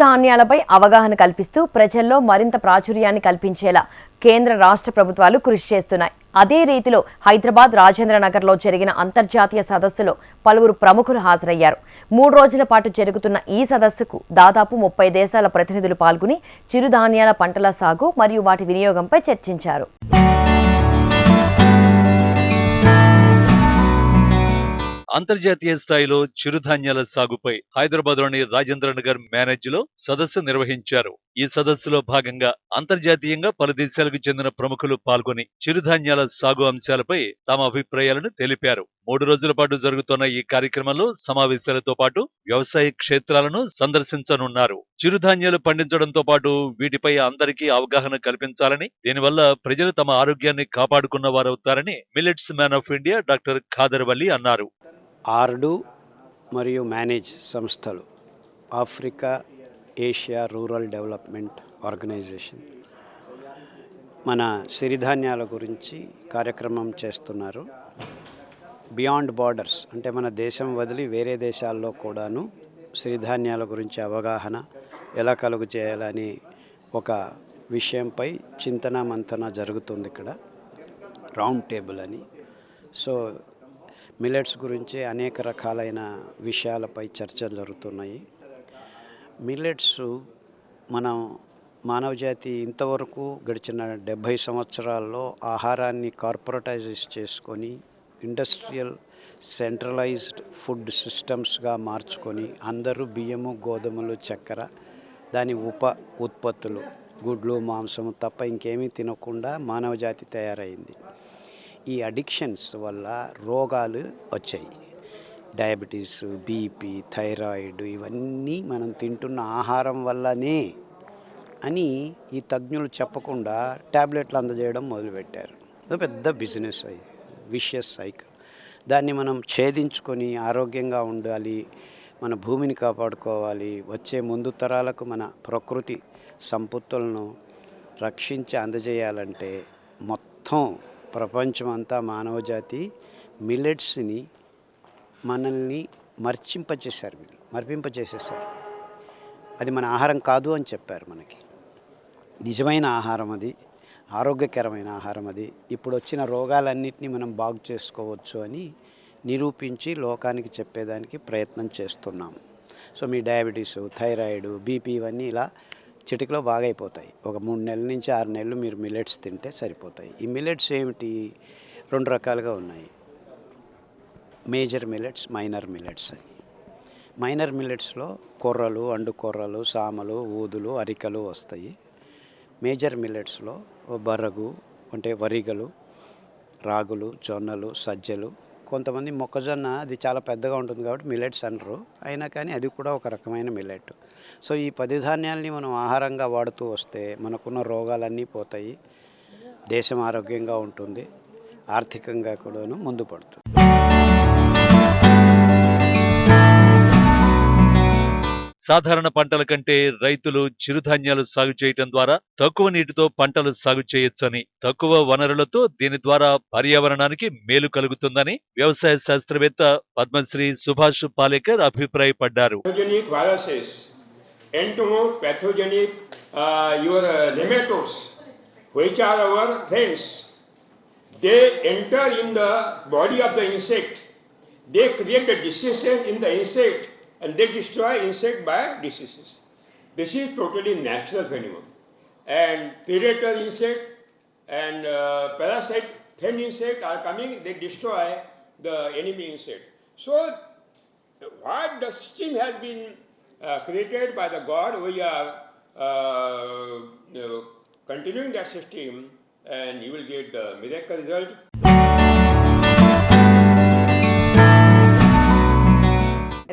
చిరుధాన్యాలపై అవగాహన కల్పిస్తూ ప్రజల్లో మరింత ప్రాచుర్యాన్ని కల్పించేలా కేంద్ర రాష్ట్ర ప్రభుత్వాలు కృషి చేస్తున్నాయి. అదే రీతిలో హైదరాబాద్ రాజేంద్రనగర్లో జరిగిన అంతర్జాతీయ సదస్సులో పలువురు ప్రముఖులు హాజరయ్యారు. మూడు రోజుల పాటు జరుగుతున్న ఈ సదస్సుకు దాదాపు ముప్పై దేశాల ప్రతినిధులు పాల్గొని చిరుధాన్యాల పంటల సాగు మరియు వాటి వినియోగంపై చర్చించారు. అంతర్జాతీయ స్థాయిలో చిరుధాన్యాల సాగుపై హైదరాబాద్లోని రాజేంద్ర నగర్ మేనేజ్లో సదస్సు నిర్వహించారు. ఈ సదస్సులో భాగంగా అంతర్జాతీయంగా పలు దేశాలకు చెందిన ప్రముఖులు పాల్గొని చిరుధాన్యాల సాగు అంశాలపై తమ అభిప్రాయాలను తెలిపారు. మూడు రోజుల పాటు జరుగుతున్న ఈ కార్యక్రమంలో సమావేశాలతో పాటు వ్యవసాయ క్షేత్రాలను సందర్శించనున్నారు. చిరుధాన్యాలు పండించడంతో పాటు వీటిపై అందరికీ అవగాహన కల్పించాలని దీనివల్ల ప్రజలు తమ ఆరోగ్యాన్ని కాపాడుకున్న వారవుతారని millets man of India doctor Khadar Valli అన్నారు. ఆర్డు మరియు మేనేజ్ సంస్థలు Africa Asia rural development organization మన సిరిధాన్యాల గురించి కార్యక్రమం చేస్తున్నారు. బియాండ్ బార్డర్స్ అంటే మన దేశం వదిలి వేరే దేశాల్లో కూడాను సిరిధాన్యాల గురించి అవగాహన ఎలా కలుగు చేయాలని ఒక విషయంపై చింతన మంతన జరుగుతుంది ఇక్కడ రౌండ్ టేబుల్ అని. సో మిల్లెట్స్ గురించి అనేక రకాలైన విషయాలపై చర్చలు జరుగుతున్నాయి. మిల్లెట్స్ మనం మానవజాతి ఇంతవరకు గడిచిన డెబ్భై సంవత్సరాల్లో ఆహారాన్ని కార్పొరేటైజ్ చేసుకొని ఇండస్ట్రియల్ సెంట్రలైజ్డ్ ఫుడ్ సిస్టమ్స్గా మార్చుకొని అందరూ బియ్యము గోధుమలు చక్కెర దాని ఉప ఉత్పత్తులు గుడ్లు మాంసము తప్ప ఇంకేమీ తినకుండా మానవజాతి తయారైంది. ఈ అడిక్షన్స్ వల్ల రోగాలు వచ్చాయి. డయాబెటీస్ బీపీ థైరాయిడ్ ఇవన్నీ మనం తింటున్న ఆహారం వల్లనే అని ఈ తజ్ఞులు చెప్పకుండా ట్యాబ్లెట్లు అందజేయడం మొదలుపెట్టారు. అది పెద్ద బిజినెస్ అయ్యి విషియస్ సైకిల్ దాన్ని మనం ఛేదించుకొని ఆరోగ్యంగా ఉండాలి మన భూమిని కాపాడుకోవాలి వచ్చే ముందు తరాలకు మన ప్రకృతి సంపత్తులను రక్షించి అందజేయాలంటే మొత్తం ప్రపంచమంతా మానవజాతి మిల్లెట్స్ని మనల్ని మర్చింపచేశారు వీళ్ళు మర్పింపచేసేసారు అది మన ఆహారం కాదు అని చెప్పారు మనకి. నిజమైన ఆహారం అది ఆరోగ్యకరమైన ఆహారం అది. ఇప్పుడు వచ్చిన రోగాలన్నింటినీ మనం బాగు చేసుకోవచ్చు అని నిరూపించి లోకానికి చెప్పేదానికి ప్రయత్నం చేస్తున్నాం. సో మీ డయాబెటీస్ థైరాయిడ్ బీపీ ఇవన్నీ ఇలా చిటికలో బాగైపోతాయి. ఒక మూడు నెలల నుంచి ఆరు నెలలు మీరు మిల్లెట్స్ తింటే సరిపోతాయి. ఈ మిలెట్స్ ఏమిటి? రెండు రకాలుగా ఉన్నాయి. మేజర్ మిల్లెట్స్ మైనర్ మిల్లెట్స్ అని. మైనర్ మిల్లెట్స్లో కొర్రలు అండు కొర్రలు సామలు ఊదులు అరికలు వస్తాయి. మేజర్ మిల్లెట్స్లో బరగు అంటే వరిగలు రాగులు జొన్నలు సజ్జలు కొంతమంది మొక్కజొన్న అది చాలా పెద్దగా ఉంటుంది కాబట్టి మిల్లెట్స్ అనరు. అయినా కానీ అది కూడా ఒక రకమైన మిల్లెట్ సో ఈ పది ధాన్యాల్ని మనం ఆహారంగా వాడుతూ వస్తే మనకున్న రోగాలన్నీ పోతాయి. దేశం ఆరోగ్యంగా ఉంటుంది. ఆర్థికంగా కూడాను ముందు పడుతుంది. సాధారణ పంటల కంటే రైతులు చిరుధాన్యాలు సాగు చేయటం ద్వారా తక్కువ నీటితో పంటలు సాగు చేయొచ్చని తక్కువ వనరులతో దీని ద్వారా పర్యావరణానికి మేలు కలుగుతుందని వ్యవసాయ శాస్త్రవేత్త పద్మశ్రీ సుభాష్ పాలేకర్ అభిప్రాయపడ్డారు uh, They enter in the body of the insect. They create a disease in the insect. And they destroy insect by diseases. This is totally natural phenomenon. And predator insect and uh, parasite friend insect are coming, they destroy the enemy insect. So what the system has been uh, created by the God, we are uh, continuing that system, and you will get the miracle result.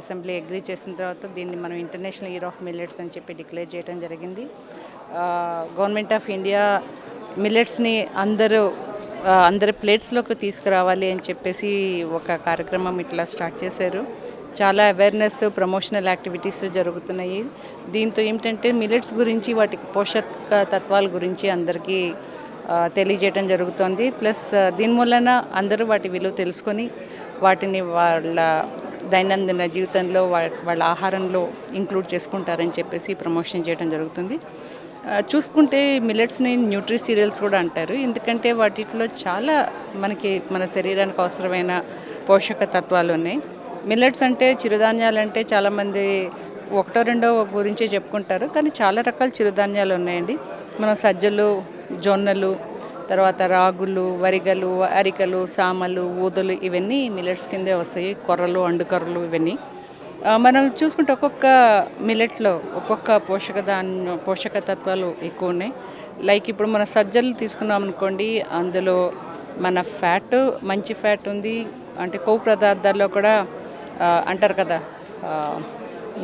Assembly agree చేసిన తర్వాత దీన్ని మనం international year of millets అని చెప్పి declare చేయడం జరిగింది. Government of India మిల్లెట్స్ని అందరూ అందరి ప్లేట్స్లోకి తీసుకురావాలి అని చెప్పేసి ఒక కార్యక్రమం ఇట్లా స్టార్ట్ చేశారు. చాలా అవేర్నెస్ ప్రమోషనల్ యాక్టివిటీస్ జరుగుతున్నాయి. దీంతో ఏమిటంటే మిల్లెట్స్ గురించి వాటికి పోషక తత్వాల గురించి అందరికీ తెలియజేయడం జరుగుతుంది. ప్లస్ దీని వలన అందరూ వాటి విలువ తెలుసుకొని వాటిని వాళ్ళ దైనందిన జీవితంలో వా- వాళ్ళ ఆహారంలో ఇంక్లూడ్ చేసుకుంటారని చెప్పేసి ప్రమోషన్ చేయడం జరుగుతుంది. చూసుకుంటే మిల్లెట్స్ని న్యూట్రీ సీరియల్స్ కూడా అంటారు. ఎందుకంటే వాటిలో చాలా మనకి మన శరీరానికి అవసరమైన పోషక తత్వాలు ఉన్నాయి. మిల్లెట్స్ అంటే చిరుధాన్యాలు అంటే చాలామంది ఒకటో రెండో గురించే చెప్పుకుంటారు. కానీ చాలా రకాల చిరుధాన్యాలు ఉన్నాయండి. మన సజ్జలు జొన్నలు తర్వాత రాగులు వరిగలు అరికలు సామలు ఊదలు ఇవన్నీ మిల్లెట్స్ కిందే వస్తాయి. కొర్రలు అండుకొర్రలు ఇవన్నీ. మనం చూసుకుంటే ఒక్కొక్క మిల్లెట్లో ఒక్కొక్క పోషక ధాన్య పోషక తత్వాలు ఎక్కువ ఉన్నాయి. లైక్ ఇప్పుడు మన సజ్జలు తీసుకున్నాం అనుకోండి అందులో మన ఫ్యాట్ మంచి ఫ్యాట్ ఉంది. అంటే కొవ్వు పదార్థాల్లో కూడా అంటారు కదా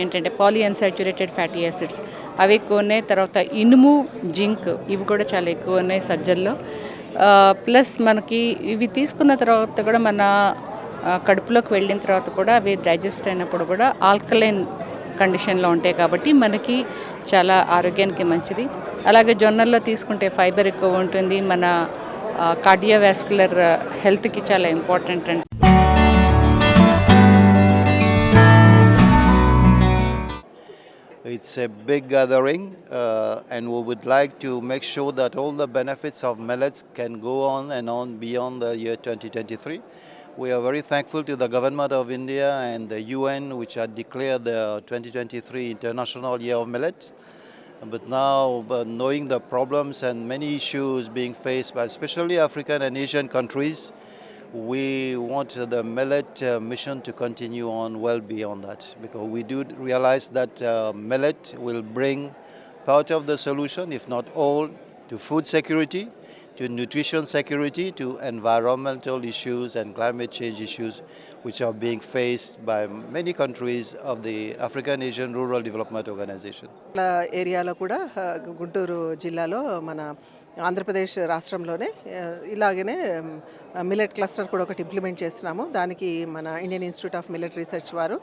ఏంటంటే పాలీ అన్సాచురేటెడ్ ఫ్యాటీ యాసిడ్స్. అవి ఎక్కువ ఉన్నాయి తర్వాత ఇనుము జింక్ ఇవి కూడా చాలా ఎక్కువ ఉన్నాయి సజ్జల్లో ప్లస్ మనకి ఇవి తీసుకున్న తర్వాత కూడా మన కడుపులోకి వెళ్ళిన తర్వాత కూడా అవి డైజెస్ట్ అయినప్పుడు కూడా ఆల్కలైన్ కండిషన్లో ఉంటాయి కాబట్టి మనకి చాలా ఆరోగ్యానికి మంచిది. అలాగే జొన్నల్లో తీసుకుంటే ఫైబర్ ఎక్కువ ఉంటుంది. మన కార్డియోవాస్కులర్ హెల్త్కి చాలా ఇంపార్టెంట్ అండి. It's a big gathering, uh, and we would like to make sure that all the benefits of millets can go on and on beyond the year 2023. We are very thankful to the Government of India and the UN, which had declared the 2023 International Year of Millets. But now, uh, knowing the problems and many issues being faced by especially African and Asian countries, we want the millet uh, mission to continue on well beyond that because we do realize that uh, millet will bring part of the solution, if not all, to food security, to nutrition security, to environmental issues and climate change issues, which are being faced by many countries of the African Asian Rural Development Organizations. la ఏరియాలో కూడా ఆ, గుంటూరు జిల్లాలో మన ఆంధ్రప్రదేశ్ రాష్ట్రంలోనే ఇలాగనే millet cluster కూడా ఒకటి implement చేస్తున్నాము. దానికి మన Indian institute of millet research వారు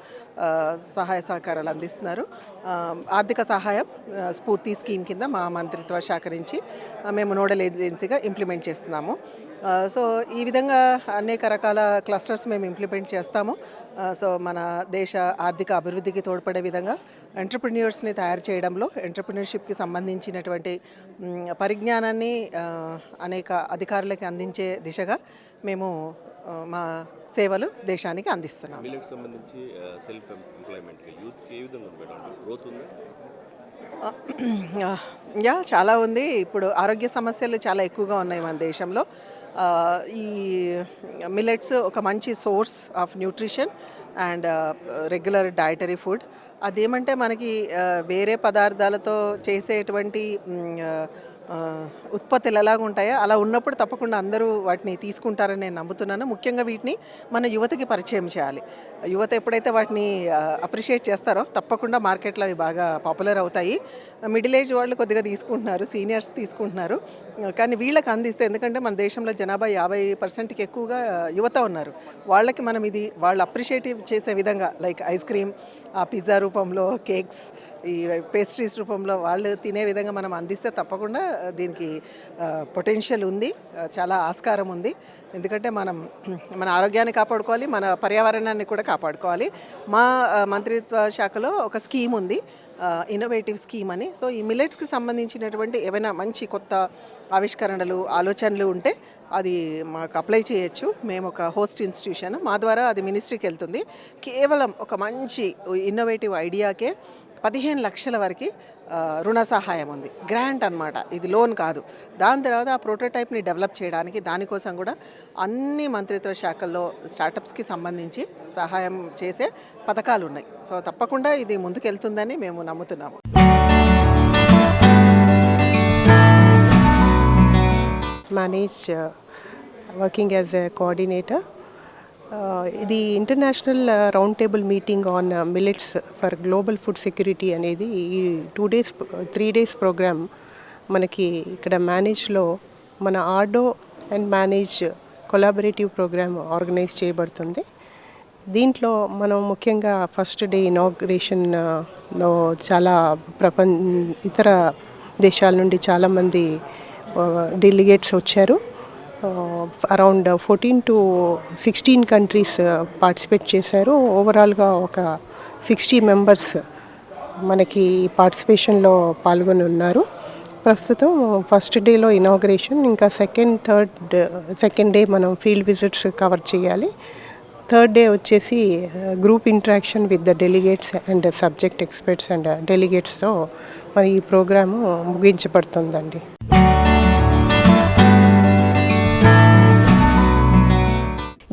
సహాయ సహకారాలు అందిస్తున్నారు. ఆర్థిక సహాయం స్ఫూర్తి స్కీమ్ కింద మా మంత్రిత్వ శాఖ నుంచి మేము నోడల్ ఏజెన్సీగా ఇంప్లిమెంట్ చేస్తున్నాము. సో ఈ విధంగా అనేక రకాల క్లస్టర్స్ మేము ఇంప్లిమెంట్ చేస్తాము. సో మన దేశ ఆర్థిక అభివృద్ధికి తోడ్పడే విధంగా ఎంటర్ప్రిన్యూర్స్ని తయారు చేయడంలో ఎంటర్ప్రినర్షిప్కి సంబంధించినటువంటి పరిజ్ఞానాన్ని అనేక అధికారులకి అందించే దిశగా మేము మా సేవలు దేశానికి అందిస్తున్నాము. మిల్లెట్ సంబంధించి సెల్ఫ్ ఎంప్లాయ్మెంట్కి యూత్కి ఏ విధంగా ఉంది మేడం? గ్రోత్ ఉందా? ఆ, యా చాలా ఉంది. ఇప్పుడు ఆరోగ్య సమస్యలు చాలా ఎక్కువగా ఉన్నాయి మన దేశంలో. ఈ మిలెట్స్ ఒక మంచి source of nutrition and regular dietary food అదేమంటే మనకి uh, వేరే పదార్థాలతో చేసేటువంటి uh, uh, ఉత్పత్తులు ఎలాగ ఉంటాయో అలా ఉన్నప్పుడు తప్పకుండా అందరూ వాటిని తీసుకుంటారని నేను నమ్ముతున్నాను. ముఖ్యంగా వీటిని మన యువతకి పరిచయం చేయాలి. యువత ఎప్పుడైతే వాటిని అప్రిషియేట్ చేస్తారో తప్పకుండా మార్కెట్లో అవి బాగా పాపులర్ అవుతాయి. మిడిల్ ఏజ్ వాళ్ళు కొద్దిగా తీసుకుంటున్నారు సీనియర్స్ తీసుకుంటున్నారు. కానీ వీళ్ళకి అందిస్తే ఎందుకంటే మన దేశంలో జనాభా యాభై పర్సెంట్కి ఎక్కువగా యువత ఉన్నారు. వాళ్ళకి మనం ఇది వాళ్ళు అప్రిషియేట్ చేసే విధంగా లైక్ ఐస్ క్రీమ్ ఆ పిజ్జా రూపంలో కేక్స్ ఈ పేస్ట్రీస్ రూపంలో వాళ్ళు తినే విధంగా మనం అందిస్తే తప్పకుండా దీనికి పొటెన్షియల్ ఉంది చాలా ఆస్కారం ఉంది. ఎందుకంటే మనం మన ఆరోగ్యాన్ని కాపాడుకోవాలి మన పర్యావరణాన్ని కూడా కాపాడుకోవాలి. మా మంత్రిత్వ శాఖలో ఒక స్కీమ్ ఉంది. ఇన్నోవేటివ్ స్కీమ్ అని. సో ఈ మిల్లెట్స్కి సంబంధించినటువంటి ఏవైనా మంచి కొత్త ఆవిష్కరణలు ఆలోచనలు ఉంటే అది మాకు అప్లై చేయొచ్చు. మేము ఒక హోస్ట్ ఇన్స్టిట్యూషన్ మా ద్వారా అది మినిస్ట్రీకి వెళ్తుంది. కేవలం ఒక మంచి ఇన్నోవేటివ్ ఐడియాకే పదిహేను లక్షల వరకు రుణ సహాయం ఉంది. గ్రాంట్ అన్నమాట. ఇది లోన్ కాదు. దాని తర్వాత ఆ ప్రోటోటైప్ని డెవలప్ చేయడానికి దానికోసం కూడా అన్ని మంత్రిత్వ శాఖల్లో స్టార్టప్స్కి సంబంధించి సహాయం చేసే పథకాలు ఉన్నాయి. సో తప్పకుండా ఇది ముందుకెళ్తుందని మేము నమ్ముతున్నాము. Manage uh, working as a coordinator. ఇది international round table meeting on millets for global food security అనేది ఈ two days three days programme మనకి ఇక్కడ మేనేజ్లో మన AARDO and MANAGE collaborative programme organize చేయబడుతుంది. దీంట్లో మనం ముఖ్యంగా ఫస్ట్ డే ఇనాగ్రేషన్లో చాలా ప్రపంచ ఇతర దేశాల నుండి చాలామంది డెలిగేట్స్ వచ్చారు. Around fourteen to sixteen countries participate చేశారు. ఓవరాల్గా ఒక సిక్స్టీ మెంబర్స్ మనకి పార్టిసిపేషన్లో పాల్గొని ఉన్నారు. ప్రస్తుతం ఫస్ట్ డేలో ఇనాగ్రేషన్ ఇంకా సెకండ్ థర్డ్ సెకండ్ డే మనం ఫీల్డ్ విజిట్స్ కవర్ చేయాలి. థర్డ్ డే వచ్చేసి group interaction with the delegates and subject experts and డెలిగేట్స్తో మరి ఈ ప్రోగ్రాము ముగించబడుతుందండి.